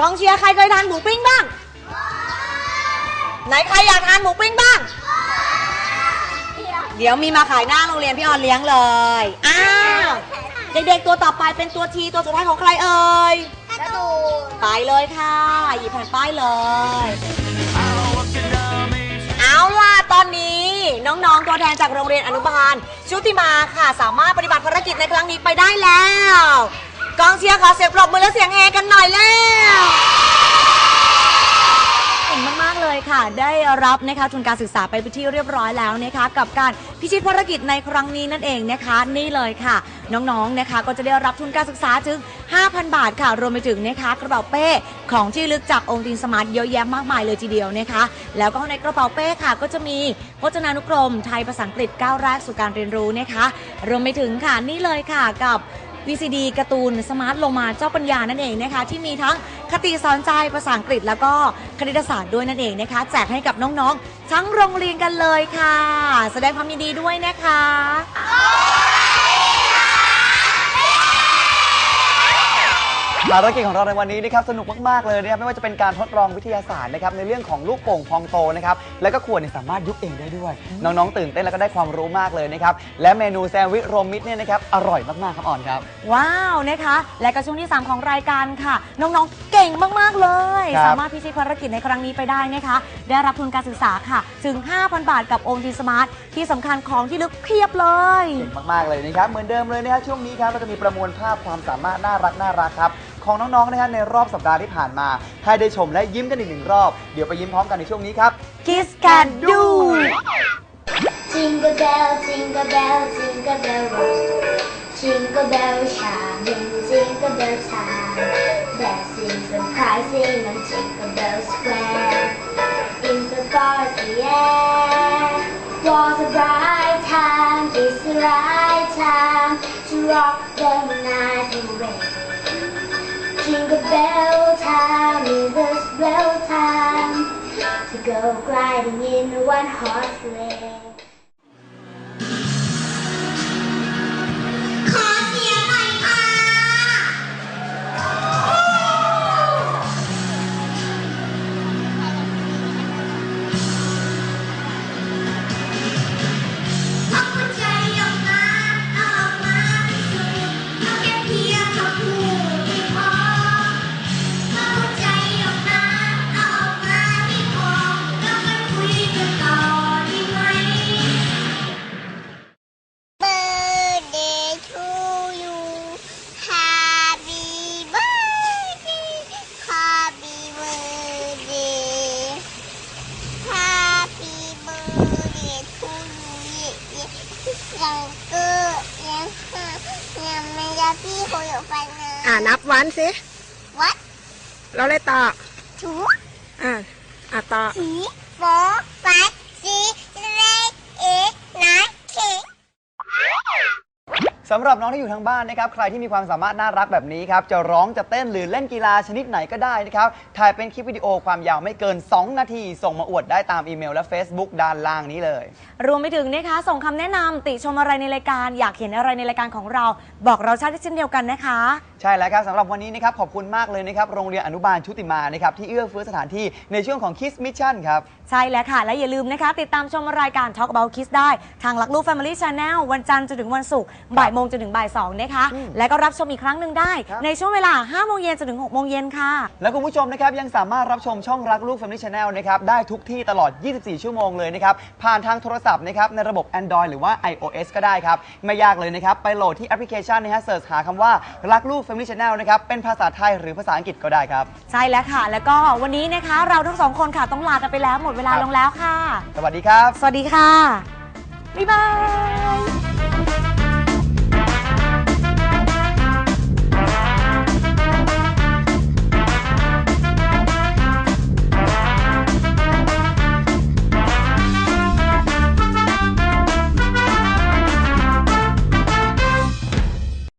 กองเชียร์ใครเคยทานหมูปิ้งบ้าง ไหนใครอยากทานหมูปิ้งบ้าง เดี๋ยวมีมาขายหน้าโรงเรียนพี่ออนเลี้ยงเลย อ้าวเด็กๆตัวต่อไปเป็นตัวทีตัวสุดท้ายของใครเอ่ยกระตูนไปเลยค่ะ หยิบแผ่นป้ายเลย เอาล่ะตอนนี้ น้องๆตัวแทนจากโรงเรียนอนุบาลชุติมาค่ะ สามารถปฏิบัติภารกิจในครั้งนี้ไปได้แล้ว กองเชียร์ขอเสียงปรบมือและเสียงเฮกันหน่อยแล้วเก่งมากๆเลยค่ะ ได้รับนะคะทุนการศึกษาไปเป็นที่เรียบร้อยแล้วนะคะกับการพิชิตภารกิจในครั้งนี้นั่นเองนะคะ นี่เลยค่ะ น้องๆนะคะ ก็จะได้รับทุนการศึกษาถึง 5,000 บาทค่ะ รวมไปถึงนะคะกระเป๋าเป้ของที่ลึกจากองค์ตินสมาร์ทเยอะแยะมากมายเลยทีเดียวนะคะ แล้วก็ในกระเป๋าเป้ค่ะ ก็จะมีพจนานุกรมไทยภาษาอังกฤษก้าวแรกสู่การเรียนรู้นะคะ รวมไปถึงค่ะนี่เลยค่ะกับ VCD การ์ตูนสมาร์ทโลมาเจ้าปัญญานั่นเองนะคะ ที่มีทั้งคติสอนใจภาษาอังกฤษแล้วก็คณิตศาสตร์ด้วยนั่นเองนะคะ แจกให้กับน้องๆ ทั้งโรงเรียนกันเลยค่ะ แสดงความยินดีด้วยนะคะ ภารกิจของเราในวันนี้นะครับสนุกมาก ๆ เลยนะครับไม่ว่าจะเป็นการทดลองวิทยาศาสตร์นะครับในเรื่องของลูกโป่งพองโตนะครับแล้วก็ขวดเนี่ยสามารถยุบเองได้ด้วย น้อง ๆ ตื่นเต้นแล้วก็ได้ความรู้มากเลยนะครับและเมนูแซนด์วิชรวมมิตรเนี่ยนะครับอร่อยมากๆครับอ่อนครับ ว้าวนะคะ และก็ช่วงที่ 3 ของรายการค่ะ น้องๆเก่งมาก ๆ เลย ครับ สามารถพิชิตภารกิจในครั้งนี้ไปได้นะคะ ได้รับทุนการศึกษาค่ะ ถึง 5,000 บาทกับองค์ทีสมาร์ทที่สำคัญของที่ลึกเพียบเลย เก่งมาก ๆ เลยนะครับ เหมือนเดิมเลยนะครับช่วงนี้ครับเราจะมีประมวลภาพความสามารถน่ารักน่ารักครับ ของน้องๆนะครับในรอบสัปดาห์ที่ผ่านมา ให้ได้ชมและยิ้มกันอีกหนึ่งรอบ เดี๋ยวไปยิ้มพร้อมกันในช่วงนี้ครับ Kiss Can Do Jingle bell jingle bell jingle bell rock Jingle bell chiming jingle bell time Dancing surprising on Jingle Bell Square In the forest air Was a bright time It's the right time To rock the night away Jingle bell time is the bell time to go gliding in a one horse sleigh. Happy birthday to you เราก็ยังยังไม่ได้พี่คุยกับแฟนนะอ่านับวันสิ วัด เราเลยต่อถูอ่าอ่าต่อสีโฟไฟสี สำหรับน้องที่อยู่ทางบ้านนะครับ ใครที่มีความสามารถน่ารักแบบนี้ครับ จะร้องจะเต้นหรือเล่นกีฬาชนิดไหนก็ได้นะครับ ถ่ายเป็นคลิปวิดีโอความยาวไม่เกิน 2 นาที ส่งมาอวดได้ตามอีเมลและ Facebook ด้านล่างนี้เลย รวมไปถึงนะคะ ส่งคำแนะนำติชมอะไรในรายการ อยากเห็นอะไรในรายการของเรา บอกเราชาติเช่นเดียวกันนะคะ ใช่แล้วครับสำหรับวันนี้นะครับขอบคุณมากเลยนะครับโรงเรียนอนุบาลชุติมานะครับที่เอื้อเฟื้อสถานที่ในช่วงของ Kiss Mission ครับ ใช่แล้วค่ะ และอย่าลืมนะคะ ติดตามชมรายการ Talk About Kiss ได้ ทางลักลูก Family Channel วันจันทร์จนถึงวันศุกร์บ่ายโมงจนถึงบ่ายสองนะคะ อืมและก็รับชมอีกครั้งหนึ่งได้ ครับ ในช่วงเวลา5โมงเย็นจนถึง6โมงเย็นค่ะ แล้วคุณผู้ชมนะครับยังสามารถรับชมช่องรักลูก Family Channel นะครับได้ทุกที่ตลอด 24 ชั่วโมงเลยนะครับ ผ่านทางโทรศัพท์นะครับในระบบ Android หรือว่า iOS ก็ได้ครับ ไม่ยากเลยนะครับ ไปโหลดที่แอปพลิเคชันนะฮะเสิร์ชหาคำว่ารักลูก Family Channel นะครับ เป็นภาษาไทยหรือภาษาอังกฤษก็ได้ครับ ใช่แล้วค่ะ แล้วก็วันนี้นะคะเราทั้งสองคนค่ะต้องลากันไปแล้วหมดเวลาครับ ลงแล้วค่ะ สวัสดีครับ สวัสดีค่ะ บ๊ายบาย